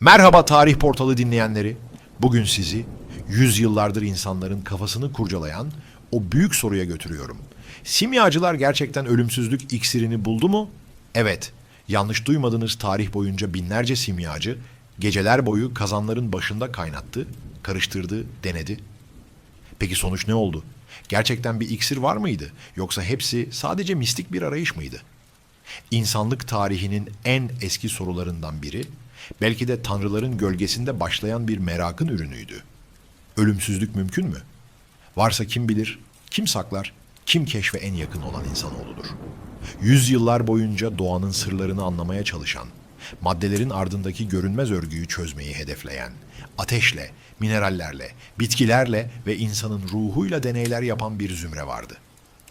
Merhaba Tarih Portalı dinleyenleri. Bugün sizi yüzyıllardır insanların kafasını kurcalayan o büyük soruya götürüyorum. Simyacılar gerçekten ölümsüzlük iksirini buldu mu? Evet. Yanlış duymadığınız tarih boyunca binlerce simyacı geceler boyu kazanların başında kaynattı, karıştırdı, denedi. Peki sonuç ne oldu? Gerçekten bir iksir var mıydı? Yoksa hepsi sadece mistik bir arayış mıydı? İnsanlık tarihinin en eski sorularından biri, belki de tanrıların gölgesinde başlayan bir merakın ürünüydü. Ölümsüzlük mümkün mü? Varsa kim bilir, kim saklar, kim keşfe en yakın olan insanoğludur. Yüzyıllar boyunca doğanın sırlarını anlamaya çalışan, maddelerin ardındaki görünmez örgüyü çözmeyi hedefleyen, ateşle, minerallerle, bitkilerle ve insanın ruhuyla deneyler yapan bir zümre vardı.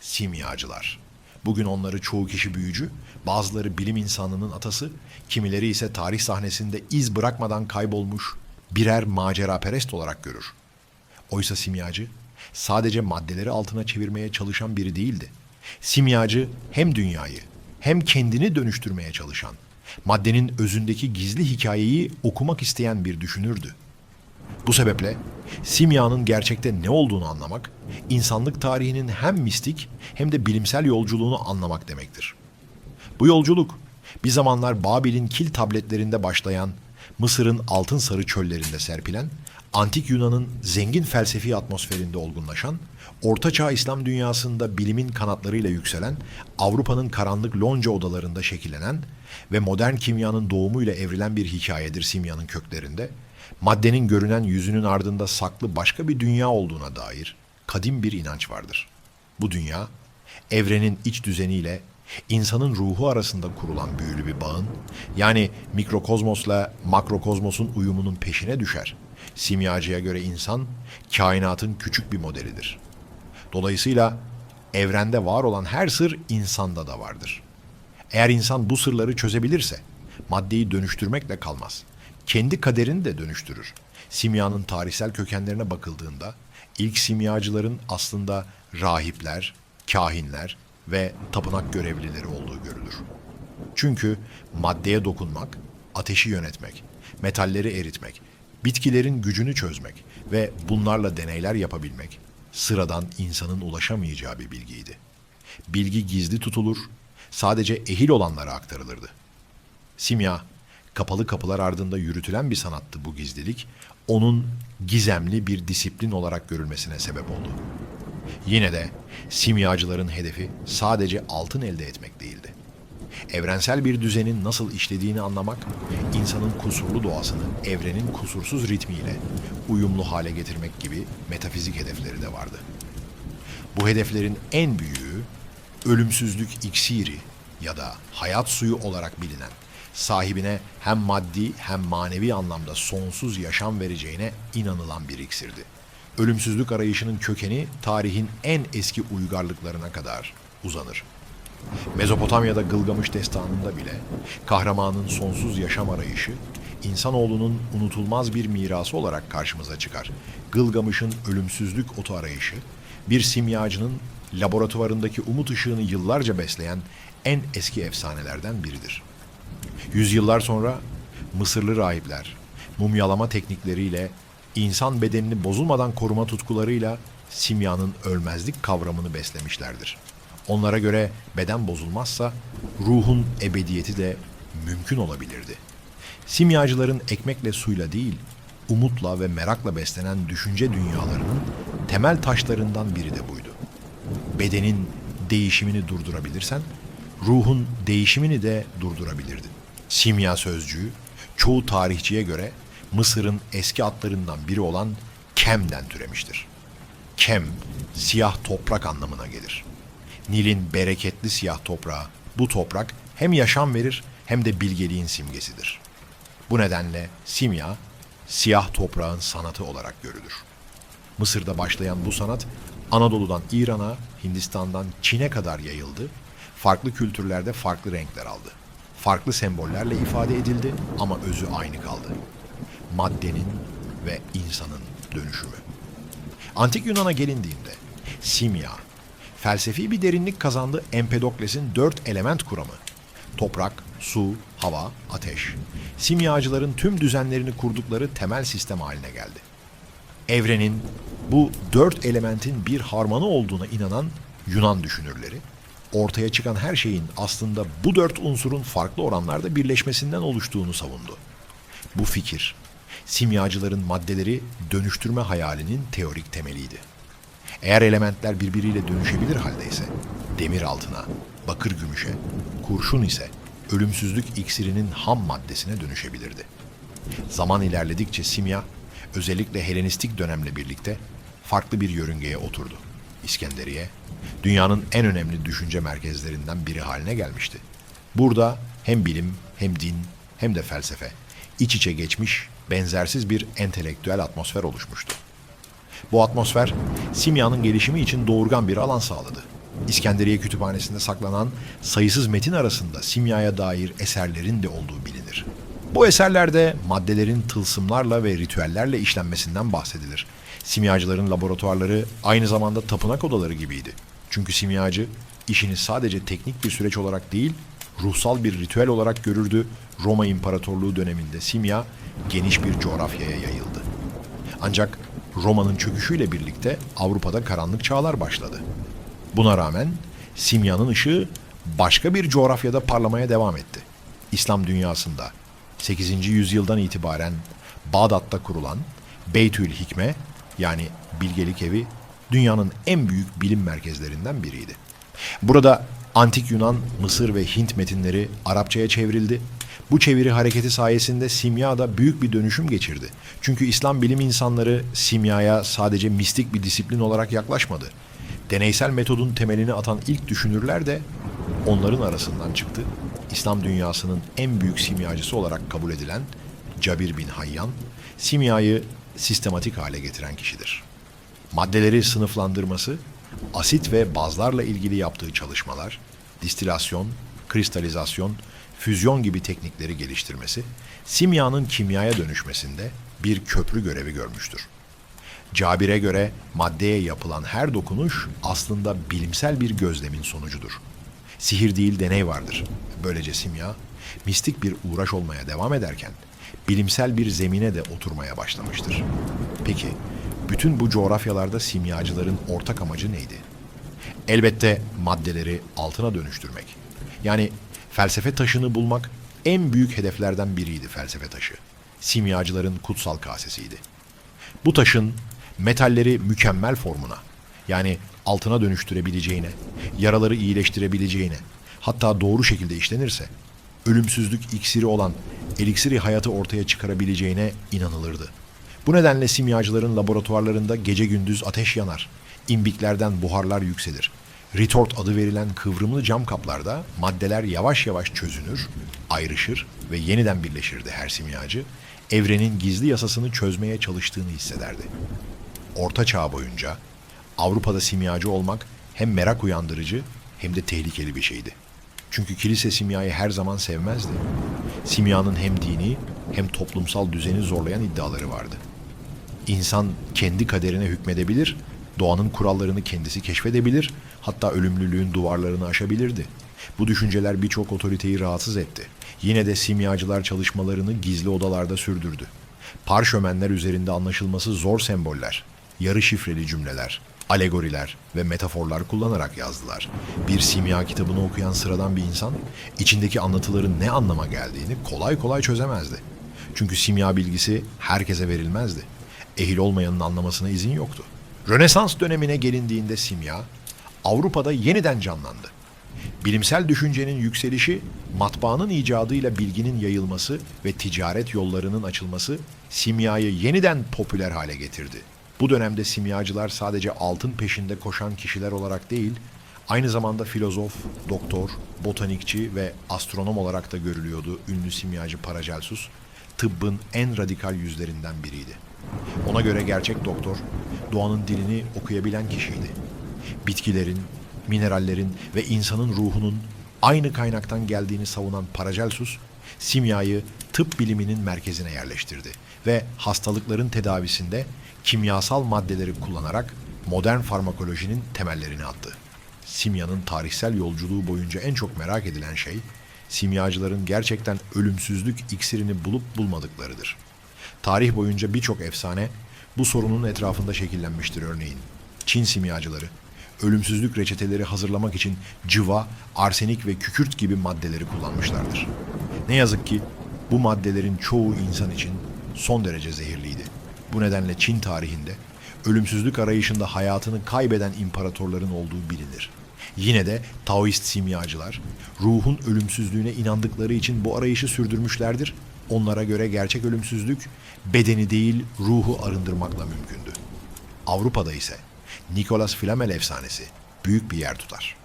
Simyacılar. Bugün onları çoğu kişi büyücü, bazıları bilim insanının atası, kimileri ise tarih sahnesinde iz bırakmadan kaybolmuş birer maceraperest olarak görür. Oysa simyacı sadece maddeleri altına çevirmeye çalışan biri değildi. Simyacı hem dünyayı hem kendini dönüştürmeye çalışan, maddenin özündeki gizli hikayeyi okumak isteyen bir düşünürdü. Bu sebeple simyanın gerçekte ne olduğunu anlamak, insanlık tarihinin hem mistik hem de bilimsel yolculuğunu anlamak demektir. Bu yolculuk bir zamanlar Babil'in kil tabletlerinde başlayan, Mısır'ın altın sarı çöllerinde serpilen, antik Yunan'ın zengin felsefi atmosferinde olgunlaşan, Ortaçağ İslam dünyasında bilimin kanatlarıyla yükselen, Avrupa'nın karanlık lonca odalarında şekillenen ve modern kimyanın doğumuyla evrilen bir hikayedir simyanın köklerinde, maddenin görünen yüzünün ardında saklı başka bir dünya olduğuna dair kadim bir inanç vardır. Bu dünya, evrenin iç düzeniyle insanın ruhu arasında kurulan büyülü bir bağın, yani mikrokozmosla makrokozmosun uyumunun peşine düşer. Simyacıya göre insan, kainatın küçük bir modelidir. Dolayısıyla evrende var olan her sır insanda da vardır. Eğer insan bu sırları çözebilirse, maddeyi dönüştürmekle kalmaz. Kendi kaderini de dönüştürür. Simyanın tarihsel kökenlerine bakıldığında, ilk simyacıların aslında rahipler, kahinler ve tapınak görevlileri olduğu görülür. Çünkü maddeye dokunmak, ateşi yönetmek, metalleri eritmek, bitkilerin gücünü çözmek ve bunlarla deneyler yapabilmek sıradan insanın ulaşamayacağı bir bilgiydi. Bilgi gizli tutulur, sadece ehil olanlara aktarılırdı. Simya, kapalı kapılar ardında yürütülen bir sanattı bu gizlilik, onun gizemli bir disiplin olarak görülmesine sebep oldu. Yine de simyacıların hedefi sadece altın elde etmek değildi. Evrensel bir düzenin nasıl işlediğini anlamak, insanın kusurlu doğasını evrenin kusursuz ritmiyle uyumlu hale getirmek gibi metafizik hedefleri de vardı. Bu hedeflerin en büyüğü ölümsüzlük iksiri ya da hayat suyu olarak bilinen, sahibine hem maddi hem manevi anlamda sonsuz yaşam vereceğine inanılan bir iksirdi. Ölümsüzlük arayışının kökeni tarihin en eski uygarlıklarına kadar uzanır. Mezopotamya'da Gılgamış destanında bile kahramanın sonsuz yaşam arayışı insanoğlunun unutulmaz bir mirası olarak karşımıza çıkar. Gılgamış'ın ölümsüzlük otu arayışı bir simyacının laboratuvarındaki umut ışığını yıllarca besleyen en eski efsanelerden biridir. Yüzyıllar sonra Mısırlı rahipler mumyalama teknikleriyle insan bedenini bozulmadan koruma tutkularıyla simyanın ölmezlik kavramını beslemişlerdir. Onlara göre beden bozulmazsa ruhun ebediyeti de mümkün olabilirdi. Simyacıların ekmekle suyla değil, umutla ve merakla beslenen düşünce dünyalarının temel taşlarından biri de buydu. Bedenin değişimini durdurabilirsen, ruhun değişimini de durdurabilirdin. Simya sözcüğü, çoğu tarihçiye göre Mısır'ın eski adlarından biri olan Kem'den türemiştir. Kem, siyah toprak anlamına gelir. Nil'in bereketli siyah toprağı, bu toprak hem yaşam verir hem de bilgeliğin simgesidir. Bu nedenle simya, siyah toprağın sanatı olarak görülür. Mısır'da başlayan bu sanat, Anadolu'dan İran'a, Hindistan'dan Çin'e kadar yayıldı, farklı kültürlerde farklı renkler aldı. Farklı sembollerle ifade edildi ama özü aynı kaldı. Maddenin ve insanın dönüşümü. Antik Yunan'a gelindiğinde simya, felsefi bir derinlik kazandı Empedokles'in dört element kuramı. Toprak, su, hava, ateş. Simyacıların tüm düzenlerini kurdukları temel sistem haline geldi. Evrenin bu dört elementin bir harmanı olduğuna inanan Yunan düşünürleri, ortaya çıkan her şeyin aslında bu dört unsurun farklı oranlarda birleşmesinden oluştuğunu savundu. Bu fikir, simyacıların maddeleri dönüştürme hayalinin teorik temeliydi. Eğer elementler birbiriyle dönüşebilir haldeyse, demir altına, bakır gümüşe, kurşun ise ölümsüzlük iksirinin ham maddesine dönüşebilirdi. Zaman ilerledikçe simya, özellikle Helenistik dönemle birlikte farklı bir yörüngeye oturdu. İskenderiye, dünyanın en önemli düşünce merkezlerinden biri haline gelmişti. Burada hem bilim, hem din, hem de felsefe iç içe geçmiş, benzersiz bir entelektüel atmosfer oluşmuştu. Bu atmosfer simyanın gelişimi için doğurgan bir alan sağladı. İskenderiye Kütüphanesi'nde saklanan sayısız metin arasında simyaya dair eserlerin de olduğu bilinir. Bu eserlerde maddelerin tılsımlarla ve ritüellerle işlenmesinden bahsedilir. Simyacıların laboratuvarları aynı zamanda tapınak odaları gibiydi. Çünkü simyacı işini sadece teknik bir süreç olarak değil, ruhsal bir ritüel olarak görürdü. Roma İmparatorluğu döneminde simya geniş bir coğrafyaya yayıldı. Ancak Roma'nın çöküşüyle birlikte Avrupa'da karanlık çağlar başladı. Buna rağmen simyanın ışığı başka bir coğrafyada parlamaya devam etti. İslam dünyasında 8. yüzyıldan itibaren Bağdat'ta kurulan Beytül Hikme yani bilgelik evi dünyanın en büyük bilim merkezlerinden biriydi. Burada antik Yunan, Mısır ve Hint metinleri Arapçaya çevrildi. Bu çeviri hareketi sayesinde simya da büyük bir dönüşüm geçirdi. Çünkü İslam bilim insanları simyaya sadece mistik bir disiplin olarak yaklaşmadı. Deneysel metodun temelini atan ilk düşünürler de onların arasından çıktı. İslam dünyasının en büyük simyacısı olarak kabul edilen Cabir bin Hayyan, simyayı sistematik hale getiren kişidir. Maddeleri sınıflandırması, asit ve bazlarla ilgili yaptığı çalışmalar, distilasyon, kristalizasyon, füzyon gibi teknikleri geliştirmesi, simyanın kimyaya dönüşmesinde bir köprü görevi görmüştür. Cabir'e göre maddeye yapılan her dokunuş aslında bilimsel bir gözlemin sonucudur. Sihir değil deney vardır. Böylece simya, mistik bir uğraş olmaya devam ederken bilimsel bir zemine de oturmaya başlamıştır. Peki, bütün bu coğrafyalarda simyacıların ortak amacı neydi? Elbette maddeleri altına dönüştürmek. Yani felsefe taşını bulmak en büyük hedeflerden biriydi felsefe taşı. Simyacıların kutsal kasesiydi. Bu taşın metalleri mükemmel formuna, yani altına dönüştürebileceğine, yaraları iyileştirebileceğine, hatta doğru şekilde işlenirse, ölümsüzlük iksiri olan eliksiri hayatı ortaya çıkarabileceğine inanılırdı. Bu nedenle simyacıların laboratuvarlarında gece gündüz ateş yanar, imbiklerden buharlar yükselir. Retort adı verilen kıvrımlı cam kaplarda maddeler yavaş yavaş çözünür, ayrışır ve yeniden birleşirdi her simyacı, evrenin gizli yasasını çözmeye çalıştığını hissederdi. Orta Çağ boyunca Avrupa'da simyacı olmak hem merak uyandırıcı hem de tehlikeli bir şeydi. Çünkü kilise simyayı her zaman sevmezdi. Simyanın hem dini hem toplumsal düzeni zorlayan iddiaları vardı. İnsan kendi kaderine hükmedebilir, doğanın kurallarını kendisi keşfedebilir, hatta ölümlülüğün duvarlarını aşabilirdi. Bu düşünceler birçok otoriteyi rahatsız etti. Yine de simyacılar çalışmalarını gizli odalarda sürdürdü. Parşömenler üzerinde anlaşılması zor semboller, yarı şifreli cümleler, alegoriler ve metaforlar kullanarak yazdılar. Bir simya kitabını okuyan sıradan bir insan, içindeki anlatıların ne anlama geldiğini kolay kolay çözemezdi. Çünkü simya bilgisi herkese verilmezdi. Ehil olmayanın anlamasına izin yoktu. Rönesans dönemine gelindiğinde simya, Avrupa'da yeniden canlandı. Bilimsel düşüncenin yükselişi, matbaanın icadıyla bilginin yayılması ve ticaret yollarının açılması simyayı yeniden popüler hale getirdi. Bu dönemde simyacılar sadece altın peşinde koşan kişiler olarak değil, aynı zamanda filozof, doktor, botanikçi ve astronom olarak da görülüyordu ünlü simyacı Paracelsus, tıbbın en radikal yüzlerinden biriydi. Ona göre gerçek doktor, doğanın dilini okuyabilen kişiydi. Bitkilerin, minerallerin ve insanın ruhunun aynı kaynaktan geldiğini savunan Paracelsus, simyayı tıp biliminin merkezine yerleştirdi ve hastalıkların tedavisinde kimyasal maddeleri kullanarak modern farmakolojinin temellerini attı. Simyanın tarihsel yolculuğu boyunca en çok merak edilen şey simyacıların gerçekten ölümsüzlük iksirini bulup bulmadıklarıdır. Tarih boyunca birçok efsane bu sorunun etrafında şekillenmiştir örneğin. Çin simyacıları ölümsüzlük reçeteleri hazırlamak için cıva, arsenik ve kükürt gibi maddeleri kullanmışlardır. Ne yazık ki bu maddelerin çoğu insan için son derece zehirliydi. Bu nedenle Çin tarihinde ölümsüzlük arayışında hayatını kaybeden imparatorların olduğu bilinir. Yine de Taoist simyacılar ruhun ölümsüzlüğüne inandıkları için bu arayışı sürdürmüşlerdir. Onlara göre gerçek ölümsüzlük bedeni değil ruhu arındırmakla mümkündü. Avrupa'da ise Nicolas Flamel efsanesi büyük bir yer tutar.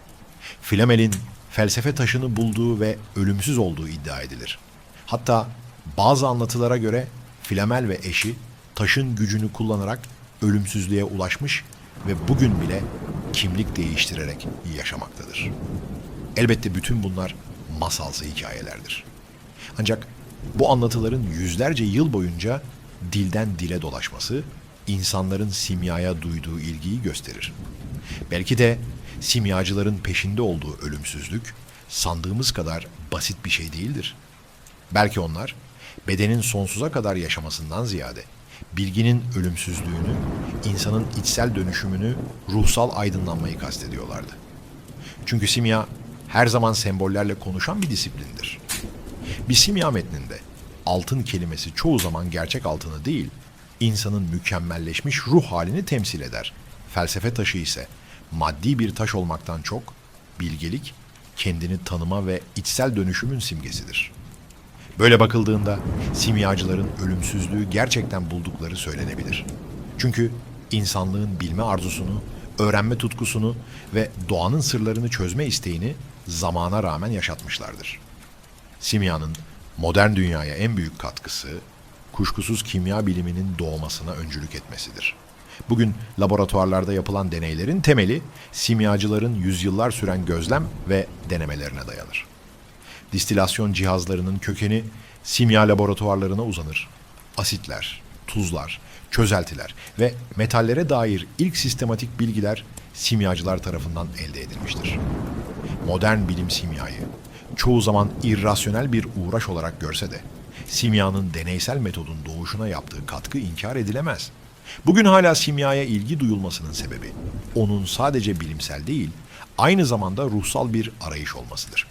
Flamel'in felsefe taşını bulduğu ve ölümsüz olduğu iddia edilir. Hatta bazı anlatılara göre Flamel ve eşi taşın gücünü kullanarak ölümsüzlüğe ulaşmış ve bugün bile kimlik değiştirerek yaşamaktadır. Elbette bütün bunlar masalsı hikayelerdir. Ancak bu anlatıların yüzlerce yıl boyunca dilden dile dolaşması insanların simyaya duyduğu ilgiyi gösterir. Belki de simyacıların peşinde olduğu ölümsüzlük sandığımız kadar basit bir şey değildir. Belki onlar bedenin sonsuza kadar yaşamasından ziyade bilginin ölümsüzlüğünü, insanın içsel dönüşümünü, ruhsal aydınlanmayı kastediyorlardı. Çünkü simya her zaman sembollerle konuşan bir disiplindir. Bir simya metninde altın kelimesi çoğu zaman gerçek altını değil, insanın mükemmelleşmiş ruh halini temsil eder. Felsefe taşı ise maddi bir taş olmaktan çok bilgelik, kendini tanıma ve içsel dönüşümün simgesidir. Böyle bakıldığında simyacıların ölümsüzlüğü gerçekten buldukları söylenebilir. Çünkü insanlığın bilme arzusunu, öğrenme tutkusunu ve doğanın sırlarını çözme isteğini zamana rağmen yaşatmışlardır. Simyanın modern dünyaya en büyük katkısı kuşkusuz kimya biliminin doğmasına öncülük etmesidir. Bugün laboratuvarlarda yapılan deneylerin temeli simyacıların yüzyıllar süren gözlem ve denemelerine dayanır. Distilasyon cihazlarının kökeni simya laboratuvarlarına uzanır. Asitler, tuzlar, çözeltiler ve metallere dair ilk sistematik bilgiler simyacılar tarafından elde edilmiştir. Modern bilim simyayı çoğu zaman irrasyonel bir uğraş olarak görse de simyanın deneysel metodun doğuşuna yaptığı katkı inkar edilemez. Bugün hala simyaya ilgi duyulmasının sebebi onun sadece bilimsel değil, aynı zamanda ruhsal bir arayış olmasıdır.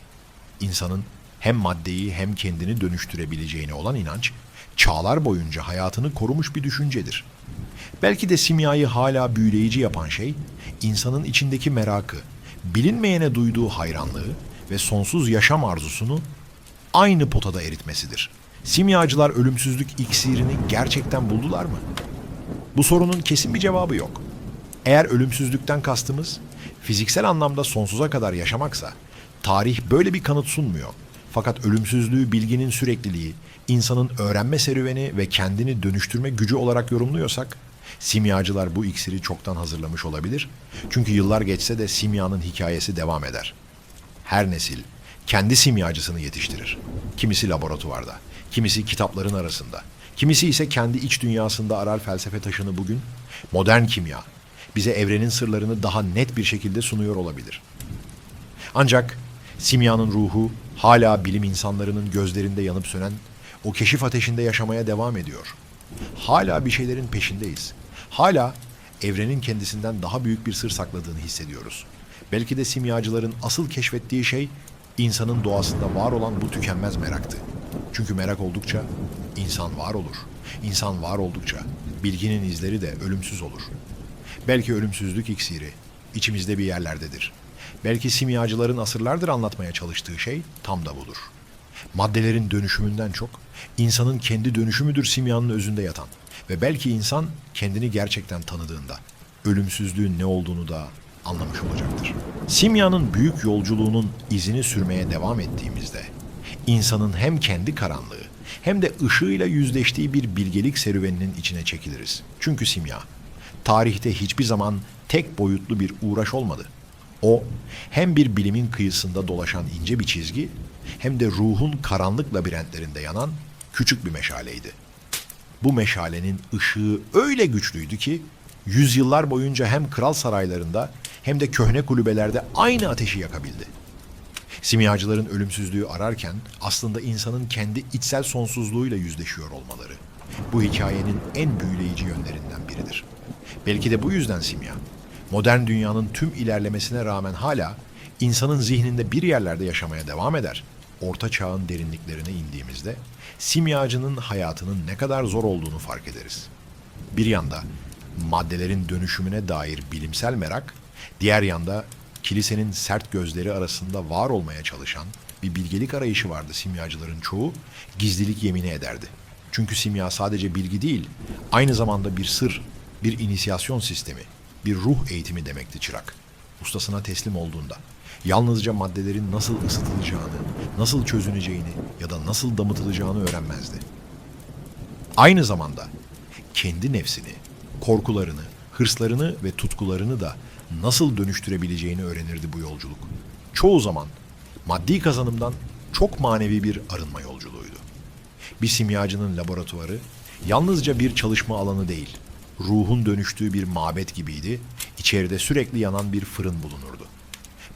İnsanın hem maddeyi hem kendini dönüştürebileceğine olan inanç, çağlar boyunca hayatını korumuş bir düşüncedir. Belki de simyayı hala büyüleyici yapan şey, insanın içindeki merakı, bilinmeyene duyduğu hayranlığı ve sonsuz yaşam arzusunu aynı potada eritmesidir. Simyacılar ölümsüzlük iksirini gerçekten buldular mı? Bu sorunun kesin bir cevabı yok. Eğer ölümsüzlükten kastımız fiziksel anlamda sonsuza kadar yaşamaksa, tarih böyle bir kanıt sunmuyor. Fakat ölümsüzlüğü bilginin sürekliliği, insanın öğrenme serüveni ve kendini dönüştürme gücü olarak yorumluyorsak, simyacılar bu iksiri çoktan hazırlamış olabilir. Çünkü yıllar geçse de simyanın hikayesi devam eder. Her nesil kendi simyacısını yetiştirir. Kimisi laboratuvarda, kimisi kitapların arasında, kimisi ise kendi iç dünyasında arar felsefe taşını bugün. Modern kimya bize evrenin sırlarını daha net bir şekilde sunuyor olabilir. Ancak simyanın ruhu hala bilim insanlarının gözlerinde yanıp sönen o keşif ateşinde yaşamaya devam ediyor. Hala bir şeylerin peşindeyiz. Hala evrenin kendisinden daha büyük bir sır sakladığını hissediyoruz. Belki de simyacıların asıl keşfettiği şey insanın doğasında var olan bu tükenmez meraktı. Çünkü merak oldukça insan var olur. İnsan var oldukça bilginin izleri de ölümsüz olur. Belki ölümsüzlük iksiri içimizde bir yerlerdedir. Belki simyacıların asırlardır anlatmaya çalıştığı şey tam da budur. Maddelerin dönüşümünden çok insanın kendi dönüşümüdür simyanın özünde yatan ve belki insan kendini gerçekten tanıdığında ölümsüzlüğün ne olduğunu da anlamış olacaktır. Simyanın büyük yolculuğunun izini sürmeye devam ettiğimizde insanın hem kendi karanlığı hem de ışığıyla yüzleştiği bir bilgelik serüveninin içine çekiliriz. Çünkü simya tarihte hiçbir zaman tek boyutlu bir uğraş olmadı. O hem bir bilimin kıyısında dolaşan ince bir çizgi hem de ruhun karanlık labirentlerinde yanan küçük bir meşaleydi. Bu meşalenin ışığı öyle güçlüydü ki yüzyıllar boyunca hem kral saraylarında hem de köhne kulübelerde aynı ateşi yakabildi. Simyacıların ölümsüzlüğü ararken aslında insanın kendi içsel sonsuzluğuyla yüzleşiyor olmaları. Bu hikayenin en büyüleyici yönlerinden biridir. Belki de bu yüzden simya, modern dünyanın tüm ilerlemesine rağmen hala insanın zihninde bir yerlerde yaşamaya devam eder. Orta çağın derinliklerine indiğimizde simyacının hayatının ne kadar zor olduğunu fark ederiz. Bir yanda maddelerin dönüşümüne dair bilimsel merak, diğer yanda kilisenin sert gözleri arasında var olmaya çalışan bir bilgelik arayışı vardı simyacıların çoğu, gizlilik yemini ederdi. Çünkü simya sadece bilgi değil, aynı zamanda bir sır, bir inisiyasyon sistemi, bir ruh eğitimi demekti çırak. Ustasına teslim olduğunda yalnızca maddelerin nasıl ısıtılacağını, nasıl çözüneceğini ya da nasıl damıtılacağını öğrenmezdi. Aynı zamanda kendi nefsini, korkularını, hırslarını ve tutkularını da nasıl dönüştürebileceğini öğrenirdi bu yolculuk. Çoğu zaman maddi kazanımdan çok manevi bir arınma yolculuğuydu. Bir simyacının laboratuvarı yalnızca bir çalışma alanı değil, ruhun dönüştüğü bir mabet gibiydi. İçeride sürekli yanan bir fırın bulunurdu.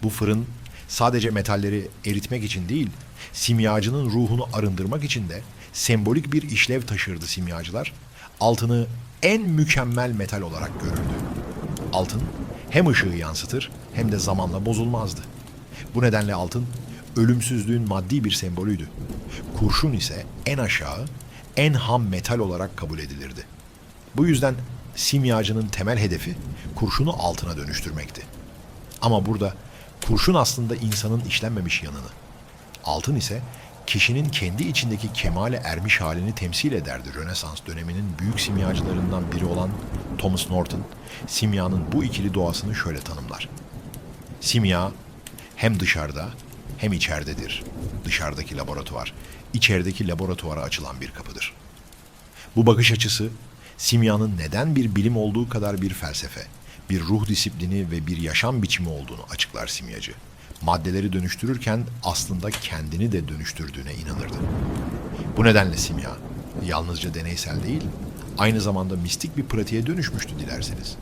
Bu fırın sadece metalleri eritmek için değil, simyacının ruhunu arındırmak için de sembolik bir işlev taşırdı simyacılar. Altını en mükemmel metal olarak görürdü. Altın hem ışığı yansıtır hem de zamanla bozulmazdı. Bu nedenle altın ölümsüzlüğün maddi bir sembolüydü. Kurşun ise en aşağı, en ham metal olarak kabul edilirdi. Bu yüzden simyacının temel hedefi kurşunu altına dönüştürmekti. Ama burada kurşun aslında insanın işlenmemiş yanını. Altın ise kişinin kendi içindeki kemale ermiş halini temsil ederdi. Rönesans döneminin büyük simyacılarından biri olan Thomas Norton, simyanın bu ikili doğasını şöyle tanımlar. Simya hem dışarıda hem içeridedir. Dışarıdaki laboratuvar, içerideki laboratuvara açılan bir kapıdır. Bu bakış açısı simyanın neden bir bilim olduğu kadar bir felsefe, bir ruh disiplini ve bir yaşam biçimi olduğunu açıklar simyacı. Maddeleri dönüştürürken aslında kendini de dönüştürdüğüne inanırdı. Bu nedenle simya yalnızca deneysel değil, aynı zamanda mistik bir pratiğe dönüşmüştü dilerseniz.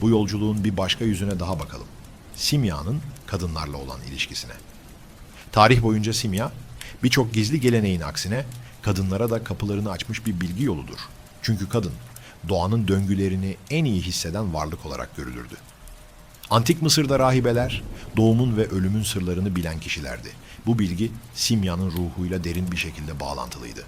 Bu yolculuğun bir başka yüzüne daha bakalım. Simyanın kadınlarla olan ilişkisine. Tarih boyunca simya birçok gizli geleneğin aksine kadınlara da kapılarını açmış bir bilgi yoludur. Çünkü kadın doğanın döngülerini en iyi hisseden varlık olarak görülürdü. Antik Mısır'da rahibeler doğumun ve ölümün sırlarını bilen kişilerdi. Bu bilgi simyanın ruhuyla derin bir şekilde bağlantılıydı.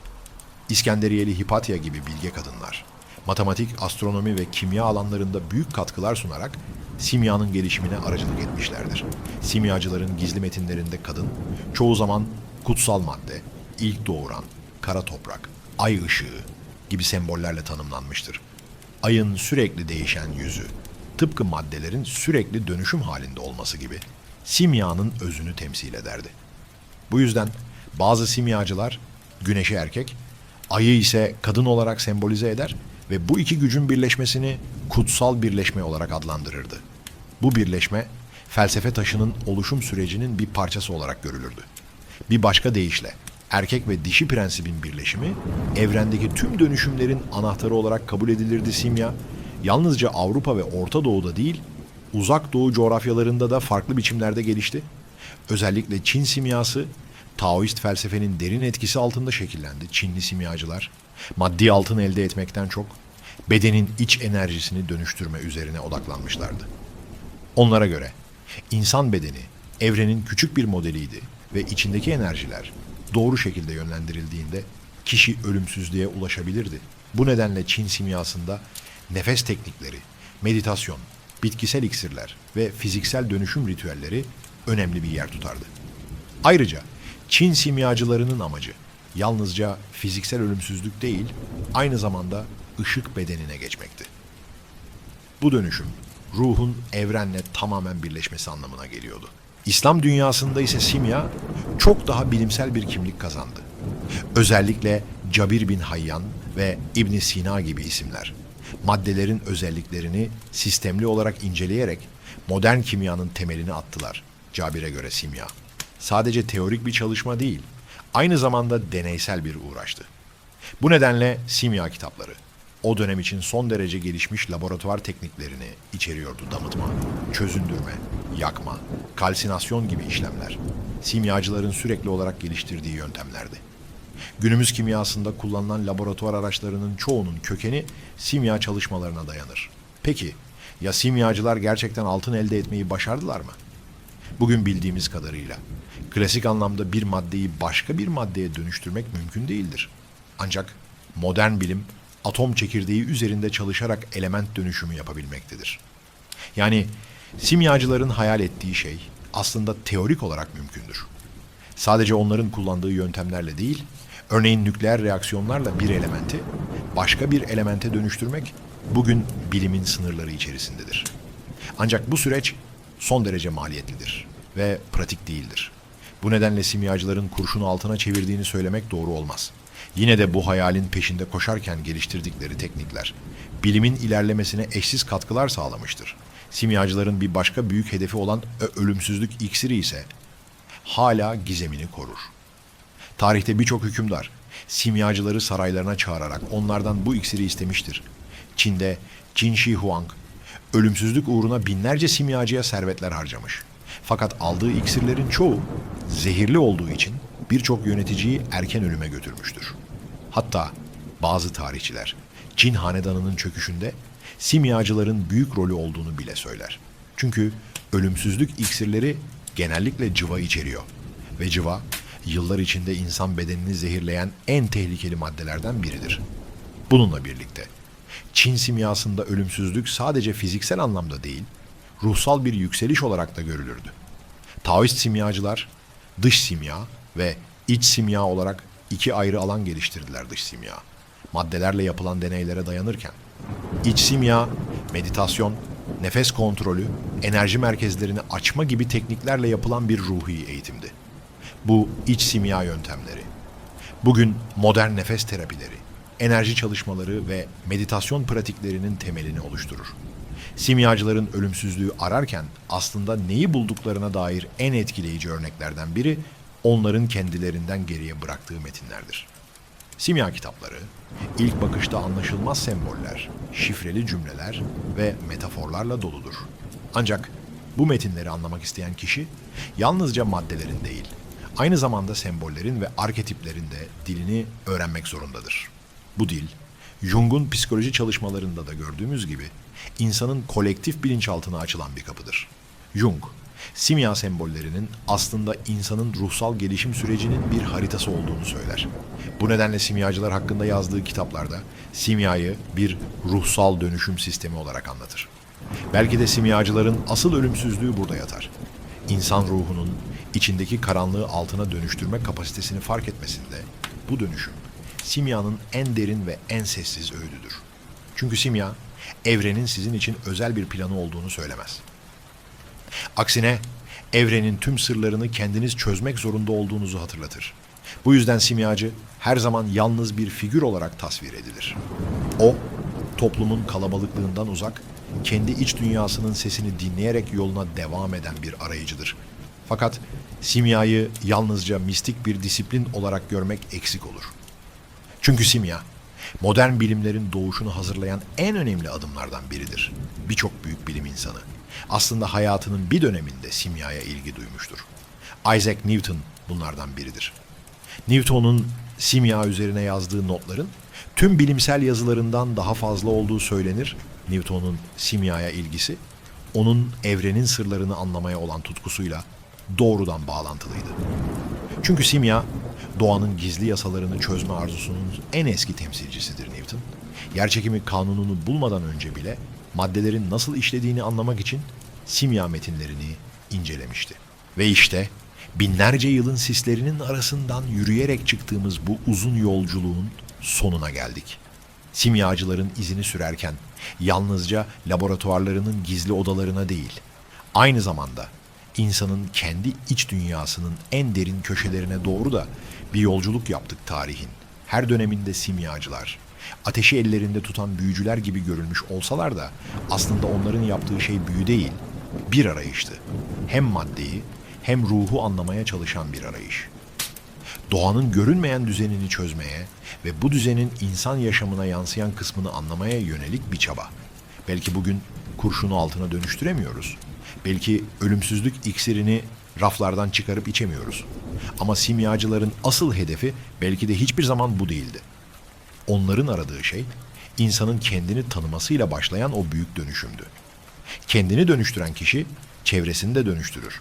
İskenderiyeli Hipatya gibi bilge kadınlar, matematik, astronomi ve kimya alanlarında büyük katkılar sunarak simyanın gelişimine aracılık etmişlerdir. Simyacıların gizli metinlerinde kadın, çoğu zaman kutsal madde, ilk doğuran, kara toprak, ay ışığı gibi sembollerle tanımlanmıştır. Ayın sürekli değişen yüzü, tıpkı maddelerin sürekli dönüşüm halinde olması gibi simyanın özünü temsil ederdi. Bu yüzden bazı simyacılar güneşi erkek, ayı ise kadın olarak sembolize eder ve bu iki gücün birleşmesini kutsal birleşme olarak adlandırırdı. Bu birleşme felsefe taşının oluşum sürecinin bir parçası olarak görülürdü. Bir başka deyişle erkek ve dişi prensibin birleşimi evrendeki tüm dönüşümlerin anahtarı olarak kabul edilirdi simya. Yalnızca Avrupa ve Orta Doğu'da değil, Uzak Doğu coğrafyalarında da farklı biçimlerde gelişti. Özellikle Çin simyası Taoist felsefenin derin etkisi altında şekillendi. Çinli simyacılar maddi altın elde etmekten çok bedenin iç enerjisini dönüştürme üzerine odaklanmışlardı. Onlara göre insan bedeni evrenin küçük bir modeliydi ve içindeki enerjiler doğru şekilde yönlendirildiğinde kişi ölümsüzlüğe ulaşabilirdi. Bu nedenle Çin simyasında nefes teknikleri, meditasyon, bitkisel iksirler ve fiziksel dönüşüm ritüelleri önemli bir yer tutardı. Ayrıca Çin simyacılarının amacı yalnızca fiziksel ölümsüzlük değil, aynı zamanda ışık bedenine geçmekti. Bu dönüşüm ruhun evrenle tamamen birleşmesi anlamına geliyordu. İslam dünyasında ise simya çok daha bilimsel bir kimlik kazandı. Özellikle Cabir bin Hayyan ve İbn Sina gibi isimler maddelerin özelliklerini sistemli olarak inceleyerek modern kimyanın temelini attılar. Cabir'e göre simya sadece teorik bir çalışma değil, aynı zamanda deneysel bir uğraştı. Bu nedenle simya kitapları o dönem için son derece gelişmiş laboratuvar tekniklerini içeriyordu damıtma, çözündürme, yakma, kalsinasyon gibi işlemler. simyacıların sürekli olarak geliştirdiği yöntemlerdi. Günümüz kimyasında kullanılan laboratuvar araçlarının çoğunun kökeni simya çalışmalarına dayanır. Peki ya simyacılar gerçekten altın elde etmeyi başardılar mı? Bugün bildiğimiz kadarıyla klasik anlamda bir maddeyi başka bir maddeye dönüştürmek mümkün değildir. Ancak modern bilim atom çekirdeği üzerinde çalışarak element dönüşümü yapabilmektedir. Yani simyacıların hayal ettiği şey aslında teorik olarak mümkündür. Sadece onların kullandığı yöntemlerle değil, örneğin nükleer reaksiyonlarla bir elementi başka bir elemente dönüştürmek bugün bilimin sınırları içerisindedir. Ancak bu süreç son derece maliyetlidir ve pratik değildir. Bu nedenle simyacıların kurşunu altına çevirdiğini söylemek doğru olmaz. Yine de bu hayalin peşinde koşarken geliştirdikleri teknikler bilimin ilerlemesine eşsiz katkılar sağlamıştır. Simyacıların bir başka büyük hedefi olan ölümsüzlük iksiri ise hala gizemini korur. Tarihte birçok hükümdar simyacıları saraylarına çağırarak onlardan bu iksiri istemiştir. Çin'de Qin Shi Huang ölümsüzlük uğruna binlerce simyacıya servetler harcamış. Fakat aldığı iksirlerin çoğu zehirli olduğu için birçok yöneticiyi erken ölüme götürmüştür. Hatta bazı tarihçiler Çin hanedanının çöküşünde simyacıların büyük rolü olduğunu bile söyler. Çünkü ölümsüzlük iksirleri genellikle cıva içeriyor ve cıva yıllar içinde insan bedenini zehirleyen en tehlikeli maddelerden biridir. Bununla birlikte Çin simyasında ölümsüzlük sadece fiziksel anlamda değil, ruhsal bir yükseliş olarak da görülürdü. Taoist simyacılar dış simya ve iç simya olarak iki ayrı alan geliştirdiler dış simya. Maddelerle yapılan deneylere dayanırken iç simya, meditasyon, nefes kontrolü, enerji merkezlerini açma gibi tekniklerle yapılan bir ruhi eğitimdi. Bu iç simya yöntemleri bugün modern nefes terapileri, enerji çalışmaları ve meditasyon pratiklerinin temelini oluşturur. Simyacıların ölümsüzlüğü ararken aslında neyi bulduklarına dair en etkileyici örneklerden biri onların kendilerinden geriye bıraktığı metinlerdir. Simya kitapları ilk bakışta anlaşılmaz semboller, şifreli cümleler ve metaforlarla doludur. Ancak bu metinleri anlamak isteyen kişi yalnızca maddelerin değil, aynı zamanda sembollerin ve arketiplerin de dilini öğrenmek zorundadır. Bu dil, Jung'un psikoloji çalışmalarında da gördüğümüz gibi insanın kolektif bilinçaltına açılan bir kapıdır. Jung, simya sembollerinin aslında insanın ruhsal gelişim sürecinin bir haritası olduğunu söyler. Bu nedenle simyacılar hakkında yazdığı kitaplarda simyayı bir ruhsal dönüşüm sistemi olarak anlatır. Belki de simyacıların asıl ölümsüzlüğü burada yatar. İnsan ruhunun içindeki karanlığı altına dönüştürme kapasitesini fark etmesinde bu dönüşüm simyanın en derin ve en sessiz öğüdüdür. Çünkü simya evrenin sizin için özel bir planı olduğunu söylemez. Aksine evrenin tüm sırlarını kendiniz çözmek zorunda olduğunuzu hatırlatır. Bu yüzden simyacı her zaman yalnız bir figür olarak tasvir edilir. O, toplumun kalabalıklığından uzak, kendi iç dünyasının sesini dinleyerek yoluna devam eden bir arayıcıdır. Fakat simyayı yalnızca mistik bir disiplin olarak görmek eksik olur. Çünkü simya, modern bilimlerin doğuşunu hazırlayan en önemli adımlardan biridir. Birçok büyük bilim insanı aslında hayatının bir döneminde simyaya ilgi duymuştur. Isaac Newton bunlardan biridir. Newton'un simya üzerine yazdığı notların tüm bilimsel yazılarından daha fazla olduğu söylenir. Newton'un simyaya ilgisi onun evrenin sırlarını anlamaya olan tutkusuyla doğrudan bağlantılıydı. Çünkü simya doğanın gizli yasalarını çözme arzusunun en eski temsilcisidir Newton. Yerçekimi kanununu bulmadan önce bile maddelerin nasıl işlediğini anlamak için simya metinlerini incelemişti. Ve işte binlerce yılın sislerinin arasından yürüyerek çıktığımız bu uzun yolculuğun sonuna geldik. Simyacıların izini sürerken yalnızca laboratuvarlarının gizli odalarına değil, aynı zamanda insanın kendi iç dünyasının en derin köşelerine doğru da bir yolculuk yaptık tarihin. Her döneminde simyacılar, ateşi ellerinde tutan büyücüler gibi görülmüş olsalar da aslında onların yaptığı şey büyü değil, bir arayıştı. Hem maddeyi hem ruhu anlamaya çalışan bir arayış. Doğanın görünmeyen düzenini çözmeye ve bu düzenin insan yaşamına yansıyan kısmını anlamaya yönelik bir çaba. Belki bugün kurşunu altına dönüştüremiyoruz. Belki ölümsüzlük iksirini raflardan çıkarıp içemiyoruz. Ama simyacıların asıl hedefi belki de hiçbir zaman bu değildi. Onların aradığı şey insanın kendini tanımasıyla başlayan o büyük dönüşümdü. Kendini dönüştüren kişi çevresini de dönüştürür.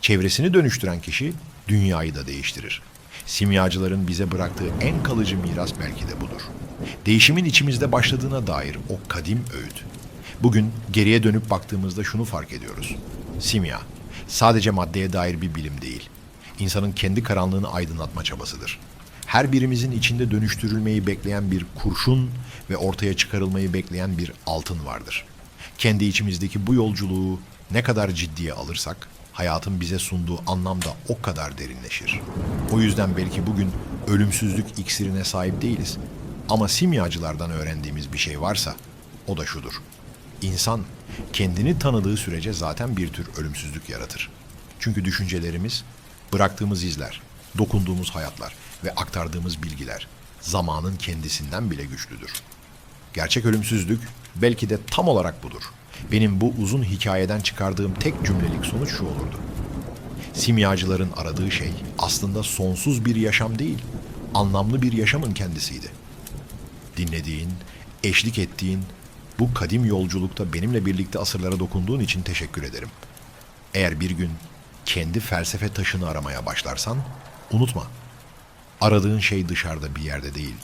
Çevresini dönüştüren kişi dünyayı da değiştirir. Simyacıların bize bıraktığı en kalıcı miras belki de budur. Değişimin içimizde başladığına dair o kadim öğüt. Bugün geriye dönüp baktığımızda şunu fark ediyoruz. Simya sadece maddeye dair bir bilim değil. İnsanın kendi karanlığını aydınlatma çabasıdır. Her birimizin içinde dönüştürülmeyi bekleyen bir kurşun ve ortaya çıkarılmayı bekleyen bir altın vardır. Kendi içimizdeki bu yolculuğu ne kadar ciddiye alırsak hayatın bize sunduğu anlam da o kadar derinleşir. O yüzden belki bugün ölümsüzlük iksirine sahip değiliz. Ama simyacılardan öğrendiğimiz bir şey varsa o da şudur. İnsan kendini tanıdığı sürece zaten bir tür ölümsüzlük yaratır. Çünkü düşüncelerimiz, bıraktığımız izler, dokunduğumuz hayatlar ve aktardığımız bilgiler zamanın kendisinden bile güçlüdür. Gerçek ölümsüzlük belki de tam olarak budur. Benim bu uzun hikayeden çıkardığım tek cümlelik sonuç şu olurdu. Simyacıların aradığı şey aslında sonsuz bir yaşam değil, anlamlı bir yaşamın kendisiydi. Dinlediğin, eşlik ettiğin, bu kadim yolculukta benimle birlikte asırlara dokunduğun için teşekkür ederim. Eğer bir gün kendi felsefe taşını aramaya başlarsan, unutma. Aradığın şey dışarıda bir yerde değil.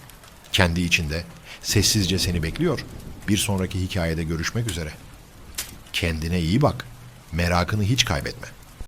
Kendi içinde sessizce seni bekliyor. Bir sonraki hikayede görüşmek üzere. Kendine iyi bak. Merakını hiç kaybetme.